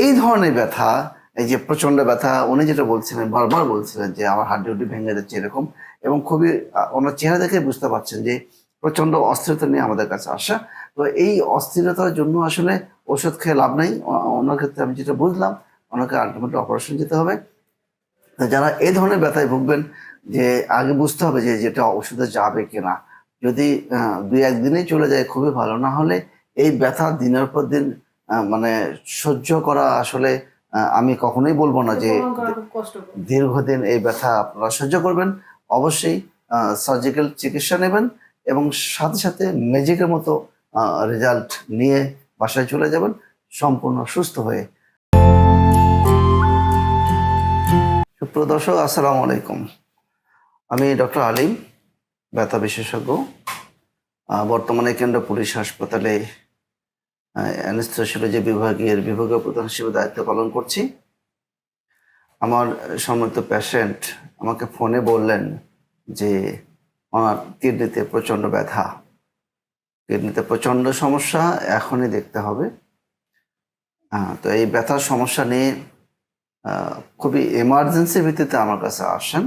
এই ধরনের ব্যথা, এই যে প্রচণ্ড ব্যথা, উনি যেটা বলছিলেন, বারবার বলছিলেন যে আমার হাড্ডি হুড্ডি ভেঙে যাচ্ছে এরকম এবং খুবই ওনার চেহারা দেখে বুঝতে পারছেন যে প্রচণ্ড অস্থিরতা নিয়ে আমাদের কাছে আসা। তো এই অস্থিরতার জন্য আসলে ওষুধ খেয়ে লাভ নেই। ওনার ক্ষেত্রে আমি যেটা বুঝলাম, ওনাকে আলটিমেটলি অপারেশন যেতে হবে। যারা এই ধরনের ব্যথায় ভুগবেন, যে আগে বুঝতে হবে যে যেটা ওষুধে যাবে কিনা। যদি দুই একদিনেই চলে যায়, খুবই ভালো। না হলে এই ব্যথা দিনের পর দিন মানে সহ্য করা আসলে আমি কখনোই বলব না যে দীর্ঘদিন এই ব্যথা আপনারা সহ্য করবেন। অবশ্যই সার্জিক্যাল চিকিৎসা নেবেন এবং সাথে সাথে ম্যাজিকের মতো রেজাল্ট নিয়ে বাসায় চলে যাবেন। সম্পূর্ণ সুস্থ হয়ে। সুপ্রিয় দর্শক আসসালামু আলাইকুম। আমি ডক্টর আলিম ব্যথা বিশেষজ্ঞ। বর্তমানে কেন্দ্র পুলিশ হাসপাতালে অ্যানেস্থেসিওলজি বিভাগের বিভাগীয় প্রধান হিসেবে দায়িত্ব পালন করছি। আমার সম্মানিত পেশেন্ট আমাকে ফোনে বললেন যে ওনার কিডনিতে প্রচণ্ড ব্যথা। কিডনিতে প্রচণ্ড সমস্যা, এখনই দেখতে হবে। তো এই ব্যথার সমস্যা নিয়ে খুবই এমার্জেন্সি ভিত্তিতে আমার কাছে আসেন।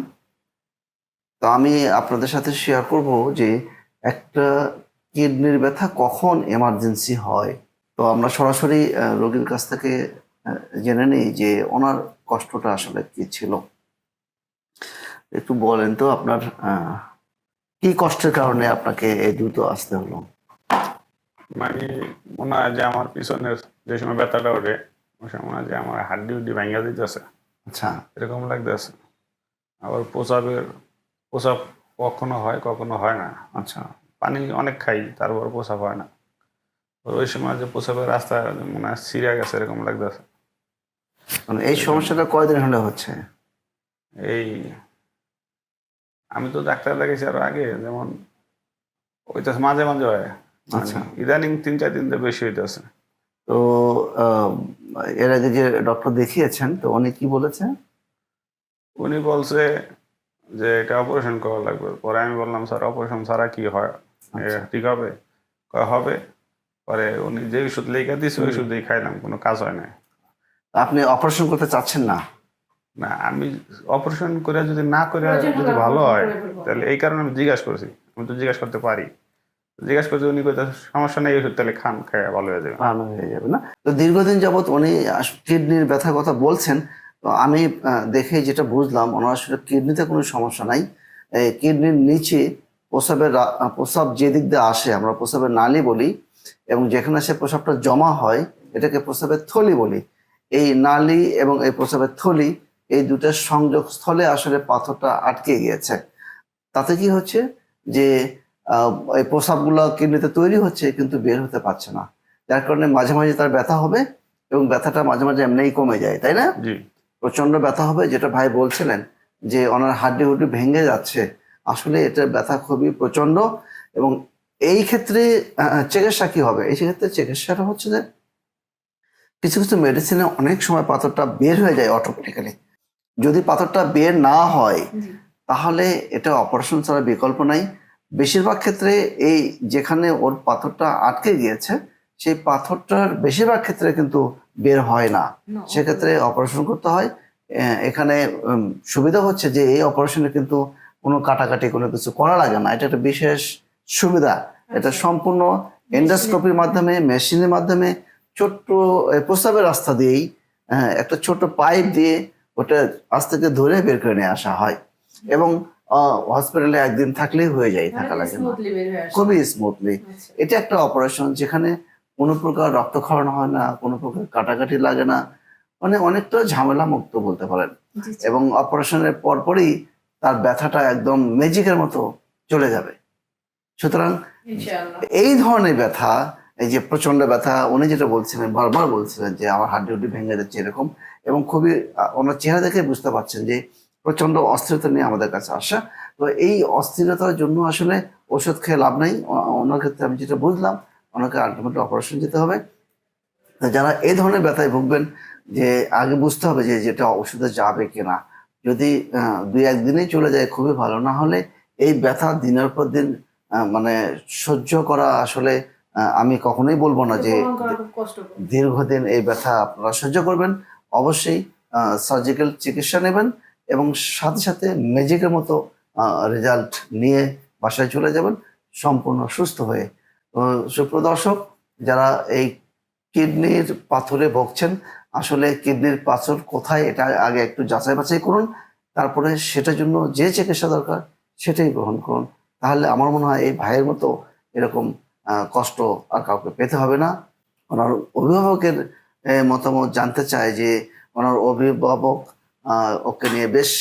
তো আমি আপনাদের সাথে শেয়ার করব যে, একটা কিডনির ব্যথা কখন এমার্জেন্সি হয়? তো আমরা সরাসরি রোগীর কাছ থেকে জেনে নিই যে ওনার কষ্টটা আসলে কি ছিল। একটু বলেন তো আপনার কি কষ্টের কারণে আপনাকে এই দ্রুত আসতে হলো? মানে মনে হয় যে আমার পিছনের যে সময় ব্যথাটা ওঠে ওই সময় মনে হয় যে আমার হাড্ডি উড্ডি ভাঙ্গা দিতেছে। আচ্ছা। এরকম লাগতেছে। আবার প্রসাবের প্রসাব কখনো হয় কখনো হয় না। আচ্ছা। পানি অনেক খাই তারপর প্রসাব হয় না। ওই সময় যে প্রসাবের রাস্তা মনে ছিঁড়ে গেছে এরকম লাগতেছে। মানে এই সমস্যাটা কয়দিন হলে হচ্ছে? এই আমি তো ডাক্তার দেখাইছি আরও আগে যেমন ওইটা মাঝে মাঝে হয়। মানে আচ্ছা। ইদানিং তিন চার দিন তো বেশি হইতেছে। তো এর আগে যে ডক্টর দেখিয়েছেন তো উনি কি বলেছেন উনি বলছে যে এটা অপারেশন করা লাগবে। পরে আমি বললাম স্যার অপারেশন ছাড়া কি হয়? আচ্ছা। ঠিক হবে? হবে। পরে উনি যে ওষুধ লেখা দিয়েছে ওই ওষুধই খাইলাম কোনো কাজ হয় না আপনি অপারেশন করতে চাচ্ছেন না? না আমি অপারেশন করে যদি না করে যদি ভালো হয় তাহলে এই কারণে আমি জিজ্ঞাসা করছি। আমি তো জিজ্ঞাসা করতে পারি। জিজ্ঞাসা করছি উনি কইতে সমস্যা নেই ওষুধ তাহলে খান খায় ভালো হয়ে যাবে। ভালো হয়ে যাবে না? তো দীর্ঘদিন যাবৎ উনি কিডনির ব্যথার কথা বলছেন। তো আমি দেখে যেটা বুঝলাম ওনার আসলে কিডনিতে কোনো সমস্যা নাই। কিডনির নিচে প্রসাবের রা- আহ, প্রসাব যে দিক দিয়ে আসে আমরা প্রসাবের নালি বলি এবং যেখানে সে প্রসাবটা জমা হয় এটাকে প্রসাবের থলি বলি। এই নালি এবং এই প্রসাবের থলি এই দুটার সংযোগ স্থলে আসলে পাথরটা আটকে গিয়েছে। তাতে কি হচ্ছে যে এই প্রসাবগুলো কিডনিতে তৈরি হচ্ছে কিন্তু বের হতে পারছে না। যার কারণে মাঝে মাঝে তার ব্যথা হবে এবং ব্যথাটা মাঝে মাঝে এমনিই কমে যায় তাই না? প্রচণ্ড ব্যথা হবে যেটা ভাই বলছিলেন যে ওনার হাড্ডি হুড্ডি ভেঙে যাচ্ছে। আসলে এটা ব্যথা খুবই প্রচণ্ড এবং এই ক্ষেত্রে চিকিৎসা কি হবে? এই ক্ষেত্রে চিকিৎসাটা হচ্ছে যে কিছু কিছু মেডিসিনে অনেক সময় পাথরটা বের হয়ে যায় অটোমেটিক্যালি যদি পাথরটা বের না হয় তাহলে এটা অপারেশন ছাড়া বিকল্প নাই। বেশিরভাগ ক্ষেত্রে এই যেখানে ওর পাথরটা আটকে গিয়েছে সেই পাথরটার বেশিরভাগ ক্ষেত্রে কিন্তু বের হয় না। সেক্ষেত্রে অপারেশন করতে হয়। এখানে সুবিধা হচ্ছে যে এই অপারেশনে কিন্তু কোনো কাটাকাটি কোনো কিছু করা লাগে না। এটা একটা বিশেষ সুবিধা এটা আচ্ছা। সম্পূর্ণ এন্ডোস্কোপির মাধ্যমে মেশিনের মাধ্যমে ছোট্ট প্রস্রাবের রাস্তা দিয়েই একটা ছোট পাইপ দিয়ে ওটা আজ থেকে ধরে বের করে নিয়ে আসা হয় এবং হসপিটালে একদিন থাকলেই হয়ে যায় থাকা মানে লাগে না। খুবই স্মুথলি আচ্ছা। এটা একটা অপারেশন যেখানে কোনো প্রকার রক্তক্ষরণ হয় না কোনো প্রকার কাটাকাটি লাগে না মানে অনেকটা ঝামেলা মুক্ত বলতে পারেন। এবং অপারেশনের পরপরই তার ব্যথাটা একদম ম্যাজিকের মতো চলে যাবে সুতরাং এই ধরনের ব্যথা এই যে প্রচণ্ড ব্যথা উনি যেটা বলছিলেন বারবার বলছিলেন যে আমার হাড্ডি হুড্ডি ভেঙে যাচ্ছে এরকম এবং খুবই ওনার চেহারা দেখে বুঝতে পারছেন যে প্রচণ্ড অস্থিরতা নিয়ে আমাদের কাছে আসা। তো এই অস্থিরতার জন্য আসলে ওষুধ খেয়ে লাভ নেই। ওনার ক্ষেত্রে আমি যেটা বুঝলাম ওনাকে আলটিমেটলি অপারেশন যেতে হবে। যারা এই ধরনের ব্যথায় ভুগবেন যে আগে বুঝতে হবে যে যেটা ওষুধে যাবে কিনা। যদি দুই একদিনেই চলে যায় খুবই ভালো। না হলে এই ব্যথা দিনের পর দিন মানে সহ্য করা আসলে আমি কখনোই বলব না যে দীর্ঘদিন এই ব্যথা আপনারা সহ্য করবেন। অবশ্যই সার্জিক্যাল চিকিৎসা নেবেন এবং সাথে সাথে ম্যাজিকের মতো রেজাল্ট নিয়ে বাসায় চলে যাবেন। সম্পূর্ণ সুস্থ হয়ে। সুপ্রদর্শক যারা এই কিডনির পাথরে ভুগছেন আসলে কিডনির পাথর কোথায় এটা আগে একটু যাচাই বাছাই করুন। তারপরে সেটার জন্য যে চিকিৎসা দরকার সেটাই গ্রহণ করুন। তাহলে আমার মনে হয় এই ভাইয়ের মতো এরকম কষ্ট আর কাউকে পেতে হবে না। ওনার অভিভাবকের মতামত জানতে চায় যে ওনার অভিভাবক ওকে নিয়ে বেশ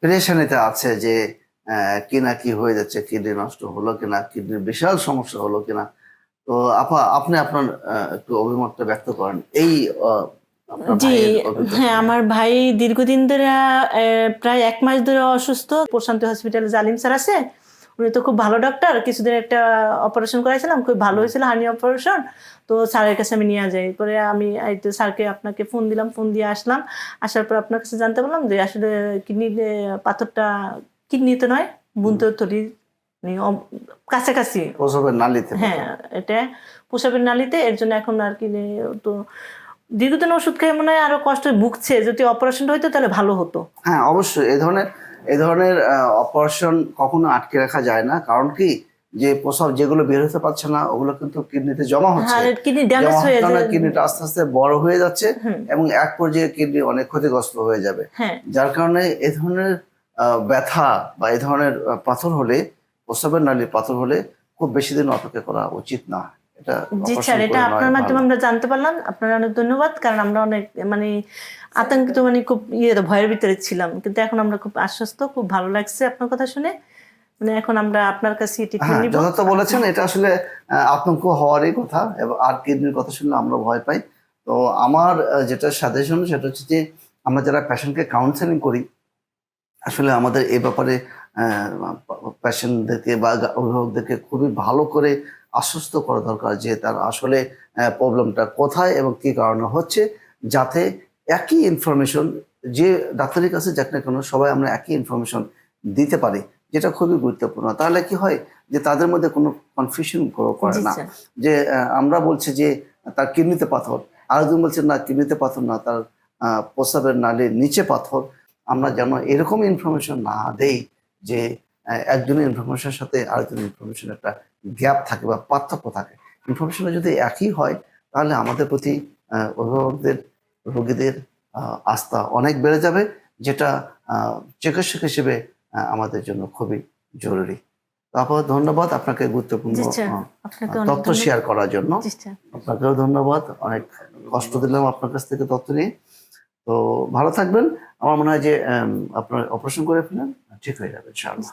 প্রেশানিতে আছে যে কি না কি হয়ে যাচ্ছে কিডনি নষ্ট হলো কিনা কিডনির বিশাল সমস্যা হলো কিনা। তো আপা আপনি আপনার একটু অভিমতটা ব্যক্ত করেন। এই জি হ্যাঁ আমার ভাই দীর্ঘদিন ধরে প্রায় এক মাস ধরে অসুস্থ। প্রশান্তি হসপিটালে জালিম স্যার আছে। উনি তো খুব ভালো ডক্টর কিছুদিন একটা অপারেশন করাইছিলাম খুব ভালো হয়েছিল হার্নি অপারেশন তো স্যারের কাছে আমি নিয়ে যাই। পরে আমি এই তো স্যারকে আপনাকে ফোন দিলাম ফোন দিয়ে আসলাম। আসার পর আপনার কাছে জানতে পারলাম যে আসলে কিডনি পাথরটা কিডনিতে নয় বুনতে তরি কাছাকাছি। প্রসবের নালিতে হ্যাঁ এটা প্রসাবের নালিতে এর জন্য এখন আর কি তো দীর্ঘদিন ওষুধ খেয়ে মনে হয় আরও কষ্ট ভুগছে। যদি অপারেশনটা হইতো তাহলে ভালো হতো। হ্যাঁ অবশ্যই। এই ধরনের এই ধরনের অপারেশন কখনো আটকে রাখা যায় না। কারণ কি? যে প্রসব যেগুলো বের হতে পারছে না ওগুলো কিন্তু কিডনিতে জমা হচ্ছে। হ্যাঁ কিডনিটা আস্তে আস্তে বড় হয়ে যাচ্ছে এবং এক পর্যায়ে কিডনি অনেক ক্ষতিগ্রস্ত হয়ে যাবে। হ্যাঁ। যার কারণে এ ধরনের আহ, ব্যথা বা এ ধরনের পাথর হলে প্রসবের নালীর পাথর হলে খুব বেশি দিন অপেক্ষা করা উচিত না। জি স্যার এটা আপনার মাধ্যমে আমরা জানতে পারলাম। আপনার অনেক ধন্যবাদ কারণ আমরা অনেক মানে আতঙ্কিত মানে খুব ইয়ে ভয়ের ভিতরে ছিলাম। কিন্তু এখন আমরা খুব আশ্বস্ত খুব ভালো লাগছে আপনার কথা শুনে। মানে এখন আমরা আপনার কাছে হ্যাঁ ট্রিটমেন্ট নিব। যথার্থ বলেছেন এটা আসলে আতঙ্ক হওয়ারই কথা এবং আর কিডনির কথা শুনলে আমরা ভয় পাই। তো আমার যেটা সাজেশন সেটা হচ্ছে যে আমরা যারা পেশেন্টকে কাউন্সেলিং করি আসলে আমাদের এ ব্যাপারে পেশেন্টদেরকে বা অভিভাবকদেরকে খুবই ভালো করে আশ্বস্ত করা দরকার যে তার আসলে প্রবলেমটা কোথায় এবং কি কারণে হচ্ছে যাতে একই ইনফরমেশন যে ডাক্তারের কাছে যাক না কেন সবাই আমরা একই ইনফরমেশন দিতে পারি যেটা খুবই গুরুত্বপূর্ণ। তাহলে কি হয় যে তাদের মধ্যে কোনো কনফিউশন করে না। যে আমরা বলছি যে তার কিডনিতে পাথর আরেকজন বলছে না কিডনিতে পাথর না তার প্রস্রাবের নালীর নিচে পাথর। আমরা যেন এরকম ইনফরমেশন না দেই যে একজনের ইনফরমেশনের সাথে আরেকজনের ইনফরমেশন একটা গ্যাপ থাকে বা পার্থক্য থাকে। ইনফরমেশনটা যদি একই হয় তাহলে আমাদের প্রতি অভিভাবকদের রোগীদের আস্থা অনেক বেড়ে যাবে যেটা চিকিৎসক হিসেবে আমাদের জন্য খুবই জরুরি। তারপর ধন্যবাদ আপনাকে গুরুত্বপূর্ণ তথ্য শেয়ার করার জন্য। আপনাকেও ধন্যবাদ। অনেক কষ্ট দিলাম আপনার কাছ থেকে তথ্য নিয়ে। তো ভালো থাকবেন। আমার মনে হয় যে আপনার অপারেশন করে ফেলেন ঠিক হয়ে যাবে, ইনশাআল্লাহ।